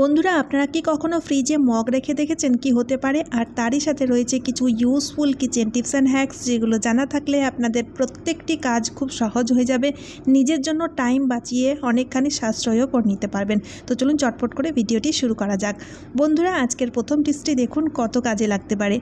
বন্ধুরা, আপনারা কি কখনো ফ্রিজে মগ রেখে দেখেছেন কি হতে পারে? আর তারই সাথে রয়েছে কিছু useful kitchen tips and hacks যেগুলো জানা থাকলে আপনাদের প্রত্যেকটি কাজ খুব সহজ হয়ে যাবে। নিজের জন্য টাইম বাঁচিয়ে অনেকখানি সাশ্রয়ও করে নিতে পারবেন। তো চলুন চটপট করে ভিডিওটি শুরু করা যাক। বন্ধুরা, আজকের প্রথম টিপসটি দেখুন, কত কাজে লাগতে পারে।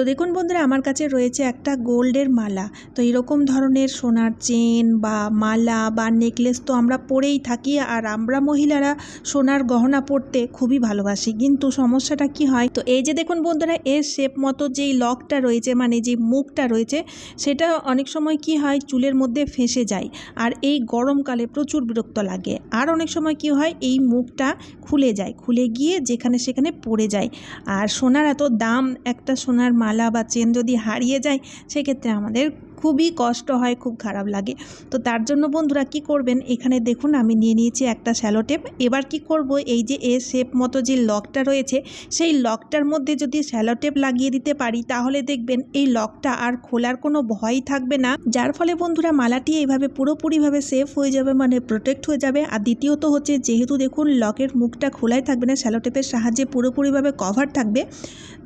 তো দেখুন বন্ধুরা, আমার কাছে রয়েছে একটা গোল্ডের মালা। তো এরকম ধরনের সোনার চেন বা মালা বা নেকলেস তো আমরা পরেই থাকি আর আমরা মহিলারা সোনার গহনা পরতে খুবই ভালোবাসি। কিন্তু সমস্যাটা কি হয়? তো এই যে দেখুন বন্ধুরা, এর শেপ মতো যেই লকটা রয়েছে মানে যে মুখটা রয়েছে, সেটা অনেক সময় কি হয়, চুলের মধ্যে ফেঁসে যায় আর এই গরমকালে প্রচুর বিরক্ত লাগে। আর অনেক সময় কি হয়, এই মুখটা খুলে যায়, খুলে গিয়ে যেখানে সেখানে পড়ে যায়। আর সোনার এত দাম, একটা সোনার মালা বা চেন যদি হারিয়ে যায় সেক্ষেত্রে আমাদের খুবই কষ্ট হয়, খুব খারাপ লাগে। তো তার জন্য বন্ধুরা কি করবেন? এখানে দেখুন আমি নিয়ে নিয়েছি একটা শ্যালো টেপ। এবার কি করব? এই যে এ শেপ মতো যে লকটা রয়েছে, সেই লকটার মধ্যে যদি শ্যালো টেপ লাগিয়ে দিতে পারি, তাহলে দেখবেন এই লকটা আর খোলার কোনো ভয় থাকবে না। যার ফলে বন্ধুরা মালাটি এইভাবে পুরোপুরিভাবে সেফ হয়ে যাবে মানে প্রোটেক্ট হয়ে যাবে। আর দ্বিতীয়ত হচ্ছে যেহেতু দেখুন লকের মুখটা খোলাই থাকবে না, শ্যালো টেপের সাহায্যে পুরোপুরিভাবে কভার থাকবে।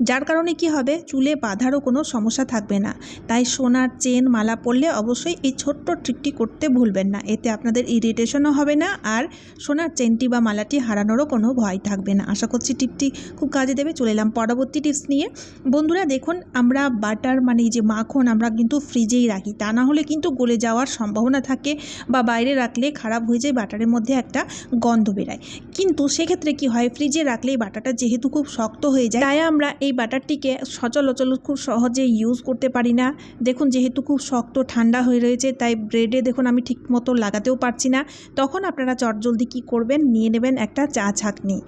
যার কারণে কি হবে? চুলে বাঁধারও কোনো সমস্যা থাকবে না। তাই সোনার চেন মালা পরলে অবশ্যই এই ছোট্ট ট্রিকটি করতে ভুলবেন না। এতে আপনাদের ইরিটেশনও হবে না আর সোনার চেনটি বা মালাটি হারানোরও কোনো ভয় থাকবে না। আশা করছি টিপটি খুব কাজে দেবে। চলে এলাম পরবর্তী টিপস নিয়ে। বন্ধুরা, দেখুন, আমরা বাটার মানে যে মাখন আমরা কিন্তু ফ্রিজেই রাখি। তা না হলে কিন্তু গলে যাওয়ার সম্ভাবনা থাকে বা বাইরে রাখলে খারাপ হয়ে যায় বাটারের মধ্যে একটা গন্ধ বেরায়। কিন্তু সেক্ষেত্রে কি হয়? ফ্রিজে রাখলে এই বাটারটা যেহেতু খুব শক্ত হয়ে যায়, তাই আমরা এই বাটারটিকে সচলাচল খুব সহজে ইউজ করতে পারি না। দেখুন, যেহেতু খুব শক্ত, ঠান্ডা হয়ে রয়েছে, তাই ব্রেডে দেখুন আমি ঠিক মতো লাগাতেও পারছি না। তখন আপনারা চটজলদি কী করবেন, নিয়ে নেবেন একটা চা ছাঁকনি।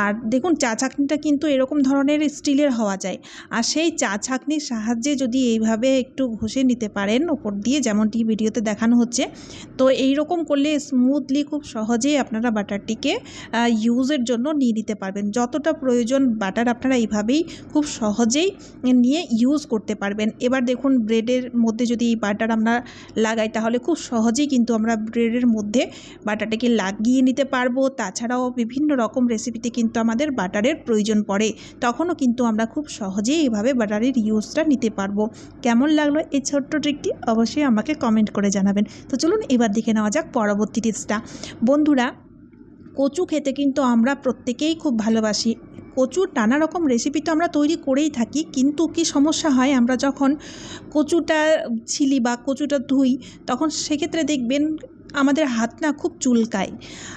আর দেখুন, চা ছাঁকনিটা কিন্তু এরকম ধরনের স্টিলের হওয়া যায়। আর সেই চা ছাঁকনির সাহায্যে যদি এইভাবে একটু ঘষে নিতে পারেন, ওপর দিয়ে যেমনটি ভিডিওতে দেখানো হচ্ছে, তো এই রকম করলে স্মুথলি খুব সহজেই আপনারা বাটারটিকে ইউজের জন্য নিয়ে নিতে পারবেন। যতটা প্রয়োজন বাটার আপনারা এইভাবেই খুব সহজেই নিয়ে ইউজ করতে পারবেন। এবার দেখুন ব্রেডের মধ্যে যদি এই বাটার আমরা লাগাই, তাহলে খুব সহজেই কিন্তু আমরা ব্রেডের মধ্যে বাটারটাকে লাগিয়ে নিতে পারব। তাছাড়াও বিভিন্ন রকম রেসিপিতে কিন্তু আমাদের বাটারের প্রয়োজন পড়ে। তখনও কিন্তু আমরা খুব সহজেই এইভাবে বাটারের ইউজটা নিতে পারব। কেমন লাগল এই ছোট্ট ট্রিকটি অবশ্যই আমাকে কমেন্ট করে জানাবেন। তো চলুন এবার দেখে নেওয়া যাক পরবর্তী টিপসটা বন্ধুরা, কচু খেতে কিন্তু আমরা প্রত্যেকেই খুব ভালোবাসি। কচুর নানা রকম রেসিপি তো আমরা তৈরি করেই থাকি, কিন্তু কি সমস্যা হয়? আমরা যখন কচুটা ছিলি বা কচুটা ধুই, তখন সেক্ষেত্রে দেখবেন আমাদের হাত না খুব চুলকায়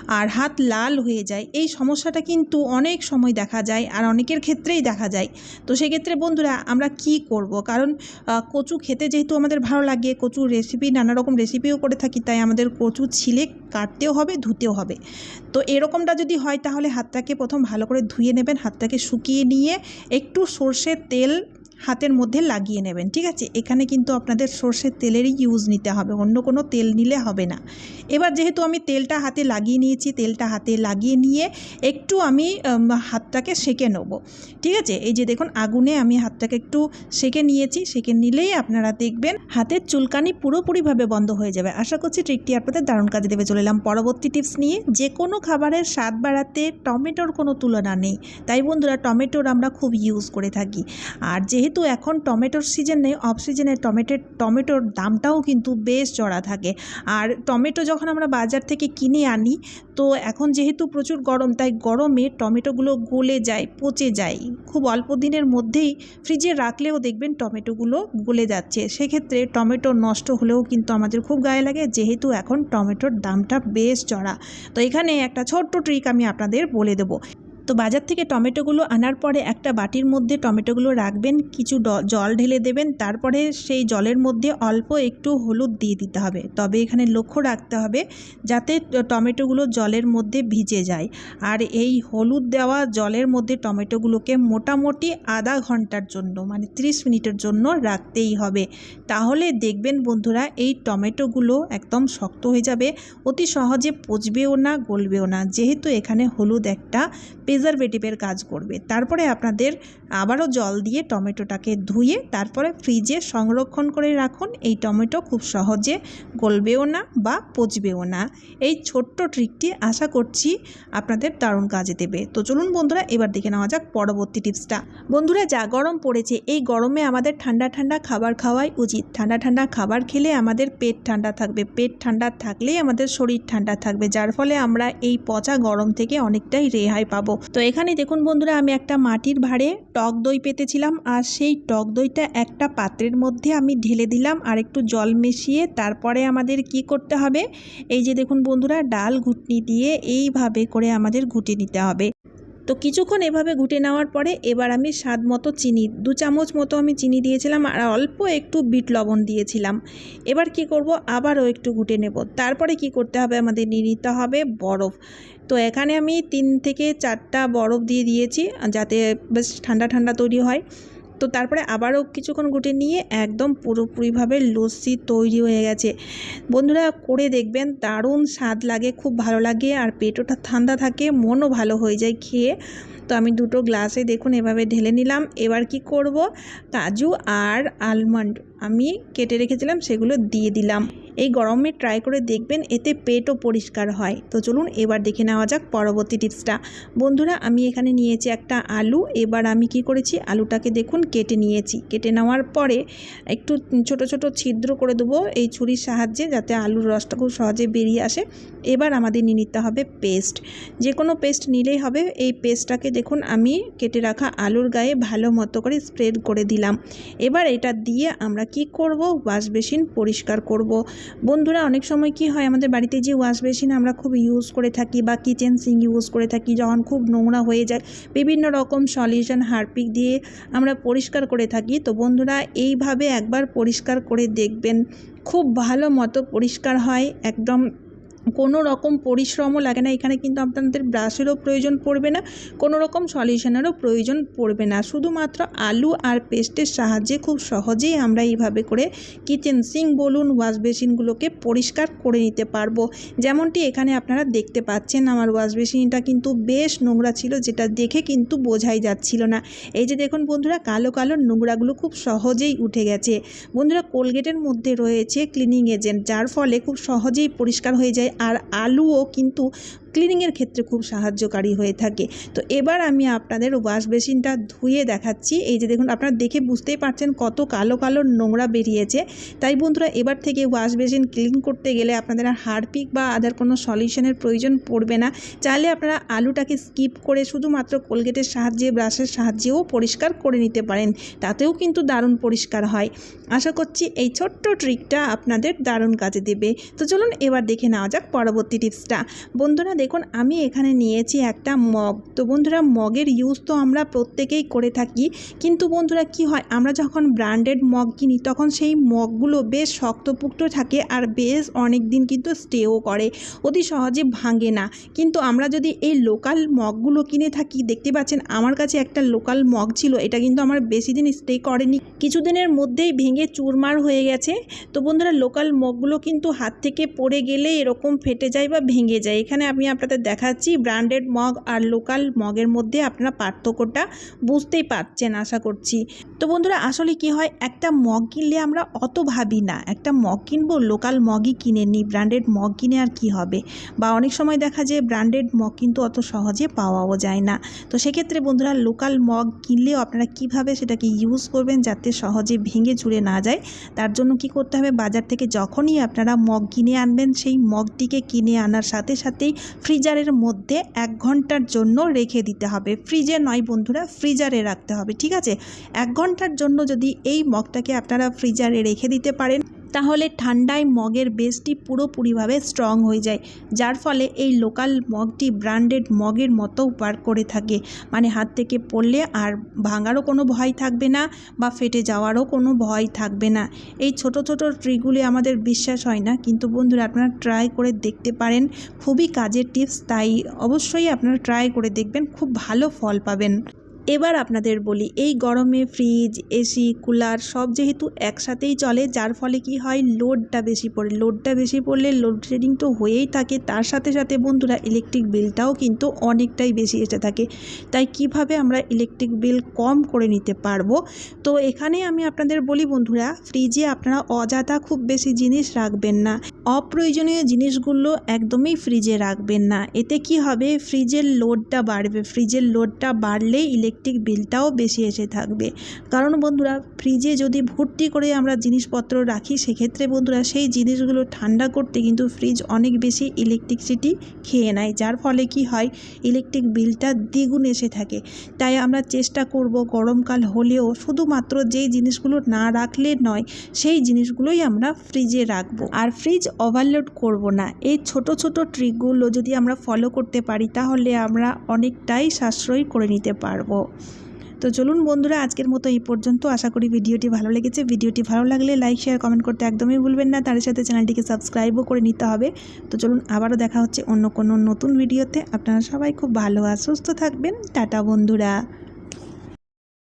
আর হাত লাল হয়ে যায়। এই সমস্যাটা কিন্তু অনেক সময় দেখা যায় আর অনেকের ক্ষেত্রেই দেখা যায়। তো সেক্ষেত্রে বন্ধুরা, আমরা কি করব? কারণ কচু খেতে যেহেতু আমাদের ভালো লাগে, কচুর রেসিপি নানা রকম রেসিপিও করে থাকি, তাই আমাদের কচু ছিলে কাটতেও হবে, ধুতেও হবে। তো এরকমটা যদি হয়, তাহলে হাতটাকে প্রথম ভালো করে ধুয়ে নেবেন, হাতটাকে শুকিয়ে নিয়ে একটু সর্ষের তেল হাতের মধ্যে লাগিয়ে নেবেন, ঠিক আছে? এখানে কিন্তু আপনাদের সর্ষের তেলেরই ইউজ নিতে হবে, অন্য কোনো তেল নিলে হবে না। এবার যেহেতু আমি তেলটা হাতে লাগিয়ে নিয়েছি, তেলটা হাতে লাগিয়ে নিয়ে একটু আমি হাতটাকে সেকে নেব, ঠিক আছে? এই যে দেখুন, আগুনে আমি হাতটাকে একটু সেকে নিয়েছি, সেকে নিলেই আপনারা দেখবেন হাতের চুলকানি পুরোপুরিভাবে বন্ধ হয়ে যাবে। আশা করছি ট্রিকটি আপনাদের দারুণ কাজে দেবে। চলে এলাম পরবর্তী টিপস নিয়ে। যে কোনো খাবারের স্বাদ বাড়াতে টমেটোর কোনো তুলনা নেই। তাই বন্ধুরা, টমেটোর আমরা খুব ইউজ করে থাকি। আর যেহেতু যেহেতু এখন টমেটোর সিজন নেই অফ সিজনে টমেটোর টমেটোর দামটাও কিন্তু বেশ চড়া থাকে। আর টমেটো যখন আমরা বাজার থেকে কিনে আনি, তো এখন যেহেতু প্রচুর গরম, তাই গরমে টমেটোগুলো গলে যায়, পচে যায়। খুব অল্প দিনের মধ্যেই ফ্রিজে রাখলেও দেখবেন টমেটোগুলো গলে যাচ্ছে। সেক্ষেত্রে টমেটো নষ্ট হলেও কিন্তু আমাদের খুব গায়ে লাগে, যেহেতু এখন টমেটোর দামটা বেশ চড়া তো এখানে একটা ছোট্ট ট্রিক আমি আপনাদের বলে দেবো। তো বাজার থেকে টমেটোগুলো আনার পরে একটা বাটির মধ্যে টমেটোগুলো রাখবেন, কিছু জল ঢেলে দেবেন, তারপরে সেই জলের মধ্যে অল্প একটু হলুদ দিয়ে দিতে হবে। তবে এখানে লক্ষ্য রাখতে হবে যাতে টমেটোগুলো জলের মধ্যে ভিজে যায়। আর এই হলুদ দেওয়া জলের মধ্যে টমেটোগুলোকে মোটামুটি আধা ঘণ্টার জন্য মানে 30 মিনিটের জন্য রাখতেই হবে। তাহলে দেখবেন বন্ধুরা, এই টমেটোগুলো একদম শক্ত হয়ে যাবে, অতি সহজে পচবেও না, গলবেও না। যেহেতু এখানে হলুদ একটা প্রিজারভেটিভের কাজ করবে। তারপরে আপনাদের আবারও জল দিয়ে টমেটোটাকে ধুয়ে তারপরে ফ্রিজে সংরক্ষণ করে রাখুন। এই টমেটো খুব সহজে গলবেও না বা পচবেও না। এই ছোট্ট ট্রিকটি আশা করছি আপনাদের দারুণ কাজে দেবে। তো চলুন বন্ধুরা, এবার দেখে নেওয়া যাক পরবর্তী টিপসটা বন্ধুরা, যা গরম পড়েছে, এই গরমে আমাদের ঠান্ডা ঠান্ডা খাবার খাওয়াই উচিত। ঠান্ডা ঠান্ডা খাবার খেলে আমাদের পেট ঠান্ডা থাকবে। পেট ঠান্ডা থাকলেই আমাদের শরীর ঠান্ডা থাকবে, যার ফলে আমরা এই পচা গরম থেকে অনেকটাই রেহাই পাবো। তো এখানে দেখুন বন্ধুরা, আমি একটা মাটির ভাঁড়ে টক দই পেতেছিলাম আর সেই টক দইটা একটা পাত্রের মধ্যে আমি ঢেলে দিলাম আর একটু জল মিশিয়ে তারপরে আমাদের কি করতে হবে? এই যে দেখুন বন্ধুরা, ডাল ঘুটনি দিয়ে এইভাবে করে আমাদের ঘুটে নিতে হবে। তো কিছুক্ষণ এভাবে ঘুটে নেওয়ার পরে এবার আমি স্বাদ মতো চিনি, দু চামচ মতো আমি চিনি দিয়েছিলাম আর অল্প একটু বিট লবণ দিয়েছিলাম। এবার কি করব? আবারও একটু ঘুটে নেব। তারপরে কি করতে হবে? আমাদের নিয়ে নিতে হবে বরফ। তো এখানে আমি তিন থেকে চারটা বরফ দিয়ে দিয়েছি, যাতে বেশ ঠান্ডা ঠান্ডা তৈরি হয়। তো তারপরে আবারও কিছুক্ষণ গুটে নিয়ে একদম পুরোপুরিভাবে লস্যি তৈরি হয়ে গেছে। বন্ধুরা, করে দেখবেন, দারুণ স্বাদ লাগে, খুব ভালো লাগে, আর পেটটা ঠান্ডা থাকে, মনও ভালো হয়ে যায় খেয়ে। তো আমি দুটো গ্লাসে দেখুন, এভাবে ঢেলে নিলাম। এবার কি করব? কাজু আর আলমন্ড আমি কেটে রেখেছিলাম, সেগুলো দিয়ে দিলাম। এই গরমে ট্রাই করে দেখবেন এতে পেটও পরিষ্কার হয়। তো চলুন এবার দেখে নেওয়া যাক পরবর্তী টিপসটা বন্ধুরা, আমি এখানে নিয়েছি একটা আলু। এবার আমি কি করেছি? আলুটাকে দেখুন কেটে নিয়েছি। কেটে নেওয়ার পরে একটু ছোট ছোট ছিদ্র করে দেবো এই ছুরির সাহায্যে যাতে আলুর রসটা খুব সহজে বেরিয়ে আসে। এবার আমাদের নিয়ে নিতে হবে পেস্ট যে কোনো পেস্ট নিলেই হবে। এই পেস্টটাকে দেখুন আমি কেটে রাখা আলুর গায়ে ভালো মতো করে স্প্রেড করে দিলাম। এবার এটা দিয়ে আমরা কি করব? ওয়াশ বেসিন পরিষ্কার করব। বন্ধুরা, অনেক সময় কি হয়, আমাদের বাড়িতে যে ওয়াশ বেসিন আমরা খুব ইউজ করে থাকি বা কিচেন সিং ইউজ করে থাকি, যখন খুব নোংরা হয়ে যায়, বিভিন্ন রকম সলিউশন হারপিক দিয়ে আমরা পরিষ্কার করে থাকি। তো বন্ধুরা, এইভাবে একবার পরিষ্কার করে দেখবেন, খুব ভালো মতো পরিষ্কার হয়, একদম কোনো রকম পরিশ্রমও লাগে না। এখানে কিন্তু আপনাদের ব্রাশেরও প্রয়োজন পড়বে না, কোনো রকম সলিউশনেরও প্রয়োজন পড়বে না। শুধুমাত্র আলু আর পেস্টের সাহায্যে খুব সহজেই আমরা এইভাবে করে কিচেন সিং বলুন, ওয়াশ বেসিনগুলোকে পরিষ্কার করে নিতে পারব। যেমনটি এখানে আপনারা দেখতে পাচ্ছেন, আমার ওয়াশ বেসিনটা কিন্তু বেশ নোংরা ছিল, যেটা দেখে কিন্তু বোঝাই যাচ্ছিল না। এই যে দেখুন বন্ধুরা, কালো কালো নোংরাগুলো খুব সহজেই উঠে গেছে। বন্ধুরা, কোলগেটের মধ্যে রয়েছে ক্লিনিং এজেন্ট, যার ফলে খুব সহজেই পরিষ্কার হয়ে যায়। আর আলুও কিন্তু ক্লিনিংয়ের ক্ষেত্রে খুব সাহায্যকারী হয়ে থাকে। তো এবার আমি আপনাদের ওয়াশ বেসিনটা ধুয়ে দেখাচ্ছি। এই যে দেখুন, আপনারা দেখে বুঝতেই পারছেন কত কালো কালো নোংরা বেরিয়েছে। তাই বন্ধুরা, এবার থেকে ওয়াশ বেসিন ক্লিন করতে গেলে আপনাদের আর হারপিক বা আদার কোনো সলিউশনের প্রয়োজন পড়বে না। চাইলে আপনারা আলুটাকে স্কিপ করে শুধুমাত্র কোলগেটের সাহায্যে ব্রাশের সাহায্যেও পরিষ্কার করে নিতে পারেন। তাতেও কিন্তু দারুণ পরিষ্কার হয়। আশা করছি এই ছোট্ট ট্রিকটা আপনাদের দারুণ কাজে দেবে। তো চলুন এবার দেখে নেওয়া যাক পরবর্তী টিপসটা বন্ধুরা দেখুন, আমি এখানে নিয়েছি একটা মগ। তো বন্ধুরা, মগের ইউজ তো আমরা প্রত্যেকেই করে থাকি। কিন্তু বন্ধুরা, কি হয়? আমরা যখন ব্র্যান্ডেড মগ কিনি, তখন সেই মগগুলো বেশ শক্তপুক্ত থাকে আর বেশ অনেক দিন কিন্তু স্টেও করে। অতি সহজে ভাঙে না। কিন্তু আমরা যদি এই লোকাল মগগুলো কিনে থাকি, দেখতে পাচ্ছেন, আমার কাছে একটা লোকাল মগ ছিল, এটা কিন্তু আমার বেশি দিন স্টে করেনি। কিছুদিনের মধ্যেই ভেঙে চুরমার হয়ে গেছে। তো বন্ধুরা লোকাল মগগুলো কিন্তু হাত থেকে পড়ে গেলে এরকম ফেটে যায় বা ভেঙে যায়। এখানে আমি আপনাদের দেখাচ্ছি ব্র্যান্ডেড মগ আর লোকাল মগের মধ্যে আপনারা পার্থক্যটা বুঝতেই পারছেন, আশা করছি। তো বন্ধুরা, আসলে কি হয়? একটা মগ কিনলে আমরা অত ভাবি না। একটা মগ কিনবো লোকাল মগই কিনে নিই ব্র্যান্ডেড মগ কিনে আর কি হবে? বা অনেক সময় দেখা যায় ব্র্যান্ডেড মগ কিন্তু অত সহজে পাওয়াও যায় না। তো সেক্ষেত্রে বন্ধুরা লোকাল মগ কিনলেও আপনারা কীভাবে সেটাকে ইউজ করবেন যাতে সহজে ভেঙে চুরে না যায়? তার জন্য কি করতে হবে? বাজার থেকে যখনই আপনারা মগ কিনে আনবেন, সেই মগটিকে কিনে আনার সাথে সাথেই ফ্রিজারের মধ্যে এক ঘণ্টার জন্য রেখে দিতে হবে। ফ্রিজে নয় বন্ধুরা, ফ্রিজারে রাখতে হবে, ঠিক আছে? এক ঘণ্টার জন্য যদি এই মগটাকে আপনারা ফ্রিজারে রেখে দিতে পারেন তাহলে ঠান্ডায় মগের বেসটি পুরোপুরিভাবে স্ট্রং হয়ে যায়, যার ফলে এই লোকাল মগটি ব্র্যান্ডেড মগের মতো ওয়ার্ক করে থাকে। মানে হাত থেকে পড়লে আর ভাঙারও কোনো ভয় থাকবে না বা ফেটে যাওয়ারও কোনো ভয় থাকবে না। এই ছোট ছোট ট্রিগুলি আমাদের বিশ্বাস হয় না, কিন্তু বন্ধুরা আপনারা ট্রাই করে দেখতে পারেন। খুবই কাজের টিপস তাই অবশ্যই আপনারা ট্রাই করে দেখবেন, খুব ভালো ফল পাবেন। এবার আপনাদের বলি, এই গরমে ফ্রিজ এসি কুলার সব যেহেতু একসাথেই চলে, যার ফলে কি হয়? লোডটা বেশি পড়ে। লোডটা বেশি পড়লে লোডশেডিং তো হয়েই থাকে। তার সাথে সাথে বন্ধুরা ইলেকট্রিক বিলটাও কিন্তু অনেকটাই বেশি এসে থাকে। তাই কীভাবে আমরা ইলেকট্রিক বিল কম করে নিতে পারব? তো এখানে আমি আপনাদের বলি বন্ধুরা ফ্রিজে আপনারা অযথা খুব বেশি জিনিস রাখবেন না। অপ্রয়োজনীয় জিনিসগুলো একদমই ফ্রিজে রাখবেন না। এতে কি হবে? ফ্রিজের লোডটা বাড়বে। ফ্রিজের লোডটা বাড়লে ইলেকট্রিক বিলটাও বেশি এসে থাকবে। কারণ বন্ধুরা ফ্রিজে যদি ভর্তি করে আমরা জিনিসপত্র রাখি, সেক্ষেত্রে বন্ধুরা সেই জিনিসগুলো ঠান্ডা করতে কিন্তু ফ্রিজ অনেক বেশি ইলেকট্রিসিটি খেয়ে নেয়। যার ফলে কি হয় ইলেকট্রিক বিলটা দ্বিগুণ এসে থাকে। তাই আমরা চেষ্টা করব গরমকাল হলেও শুধুমাত্র যেই জিনিসগুলো না রাখলে নয়, সেই জিনিসগুলোই আমরা ফ্রিজে রাখব। আর ফ্রিজ ওভারলোড করব না। এই ছোট ছোট ট্রিকগুলো যদি আমরা ফলো করতে পারি, তাহলে আমরা অনেকটাই সাশ্রয় করে নিতে পারব। তো চলুন বন্ধুরা, আজকের মতো এই পর্যন্ত। আশা করি ভিডিওটি ভালো লেগেছে। ভিডিওটি ভালো লাগলে লাইক, শেয়ার, কমেন্ট করতে একদমই ভুলবেন না। তার সাথে চ্যানেলটিকে সাবস্ক্রাইবও করে নিতে হবে। তো চলুন, আবারও দেখা হচ্ছে অন্য কোনো নতুন ভিডিওতে। আপনারা সবাই খুব ভালো আর সুস্থ থাকবেন। টাটা বন্ধুরা।